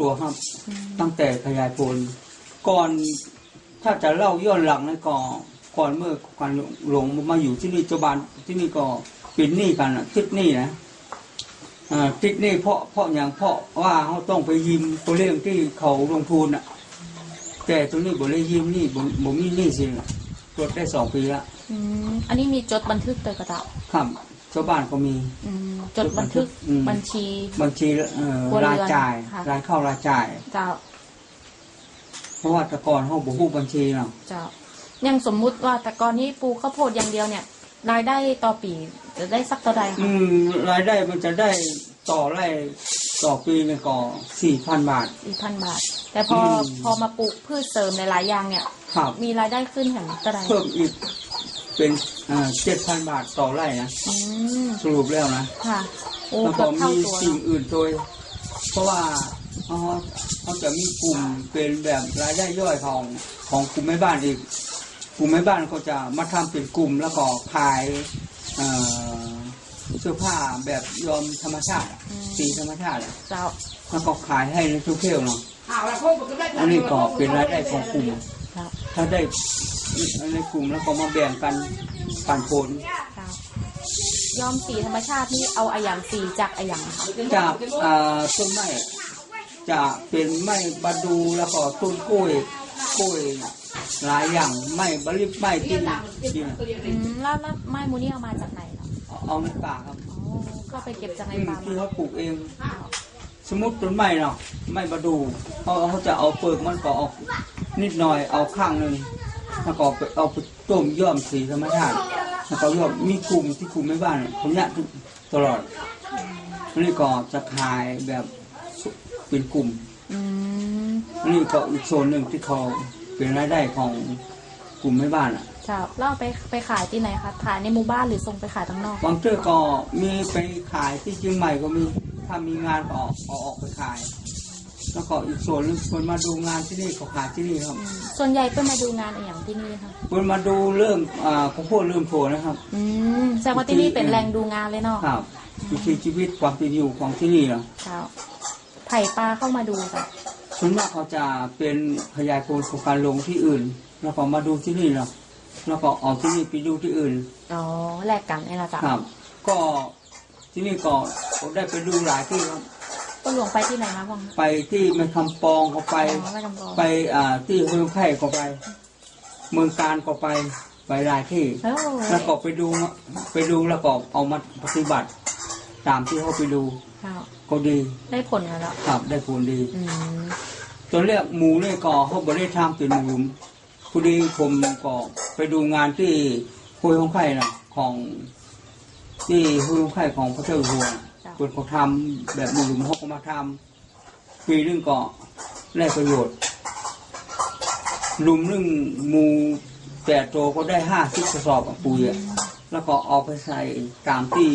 ตัวครับ ตั้งแต่ขยายผล ก่อนถ้าจะเล่าย้อนหลังนะก็ก่อนเมื่อการหลงมาอยู่ที่นี่เจ้าบ้านที่นี่ก็ปิดหนี้กันอะติดหนี้นะอ่าติดหนี้เพราะเพราะอย่างเพราะว่าเขาต้องไปยืมตัวเรื่องที่เขาลงทุนอะ แต่ตัวนี้บ่ได้ยืมหนี่บ่บ่มีหนี้สินอะรถได้สองปีละอืมอันนี้มีจดบันทึกเตยกระเจ้าครับ ชาวบ้านก็มี อืมจดบันทึกอืม บัญชี บัญชีเอ่อครัวเรือนรายจ่ายค่ะ รายเข้ารายจ่าย เจ้าเพราะว่าแต่ก่อนเขาบ่ฮู้บัญชีเนาะเจ้ายังสมมุติว่าแต่ก่อนนี้ปลูกข้าวโพดอย่างเดียวเนี่ย รายได้ต่อปีจะได้สักเท่าใดอืคะมรายได้มันจะได้ต่อไร่ต่อปีเนี่ยก็สี่พันบาทอีกพันบาท แต่พออม พอมาปลูกพืชเสริมหลายๆอย่างเนี่ย ครับ มีรายได้ขึ้นเห็นเท่าใดเพิ่มอีก เป็นเจ็ดพันบาทต่อไร่นะอืมสรุปแล้วนะค่ะ โอ้แล้วเกืก็อบเท่ามีตัวสิ่งเนาะอื่นโดย เพราะว่าเขาเขาจะมีกลุ่มเป็นแบบรายได้ย่อยของของกลุ่มแม่บ้านอีก กลุ่มแม่บ้านเขาจะมาทำเป็นกลุ่มแล้วก็ขายเอ่อเสื้อผ้าแบบยอมธรรมชาติอะสีธรรมชาติอะเจ้าแล้วก็ขายให้ในทุกเที่ยวเนาะ อันนี้ก็เป็นรายได้ของกลุ่มเจ้าถ้าได้ ในกลุ่มแล้วก็มาแบ่งกันปันผลเจ้ายอมสีธรรมชาตินี่เอาอะอย่างสีจากอะอย่างค่ะจากอ่าต้นไม้จะเป็นไม้บาดูแล้วก็ต้นกล้วยกล้วยหลายอย่างไม้บริบไม้ที่ที่อืมแล้วแล้วไม้มูนี่เอามาจากไหนเนาะเอาในป่าครับอ๋อก็ไปเก็บจากในอืมป่าที่มาเขาปลูกเองเจ้าสมมติต้นไม้เนาะไม้บาดูเขาเขาจะเอาเปลือกมันก็ออกนิดหน่อยเอาข้างหนึ่ง แล้วก็ไปเอาไปต้มย้อมสีธรรมชาติแล้วก็ย้อมมีกลุ่มที่กลุ่มแม่บ้านเขาเนี่ยตลอดนี่ก็จะขายแบบเป็นกลุ่มอืมนี่ก็อีกโซนหนึ่งที่เขาเป็นรายได้ของกลุ่มแม่บ้านอะเจ้าแล้วเอาไปไปขายที่ไหนคะขายในหมู่บ้านหรือส่งไปขายข้างนอกบางเจ้าก็มีไปขายที่เชียงใหม่ก็มีถ้ามีงานก็ออกเอาออกไปขาย แล้วก็อีกส่วนหนึงคนมาดูงานที่นี่ก็ขายที่นี่ครับอืมส่วนใหญ่เพื่อมาดูงานอะไรอย่างที่นี่ค่ะคนมาดูเรื่องอ่าข้าวโพดเริ่มโผล่นะครับอืมแสดงว่าที่นี่เป็นแหล่งดูงานเลยเนาะครับวิถีชีวิตความเป็นอยู่ของที่นี่เนาะเจ้าไผ่ปลาเข้ามาดูจ้ะส่วนมากเขาจะเป็นขยายผลของการลงที่อื่น แล้วก็มาดูที่นี่เนาะแล้วก็ออกที่นี่ไปดูที่อื่นอ๋อแลกกันนี่แหละจ้ะครับ ก็ที่นี่ก็ผมได้ไปดูหลายที่ครับ ก็หลวงไปที่ไหนมาบ้างไปที่แม่คำปองก็ไปอ๋อแม่กำปองไปอ่าที่ห้วยไข่ก็ไป เมืองการก็ไปไปหลายที่เอ้าแล้วก็ไปดูไปดูแล้วก็เอามาปฏิบัติ ตามที่เขาไปดูค่ะก็ดี ได้ผลแล้วเนาะครับ ได้ผลดีอืมตัวเรียกหมูเนี่ยก็เขาบ่ได้ทำเป็นหมูหลุมพอดีผมก็ไปดูงานที่ห้วยห้องไข่นะของ ที่ห้วยห้องไข่ของพระเจ้าอยู่หัว คนเขาทำแบบหลุมเขาก็มาทำปีนึงก็ได้ประโยชน์หลุมนึงมูแต่โตก็ได้ห้าสิบกระสอบอะปุ๋ยอะแล้วก็เอาไปใส่ตามที่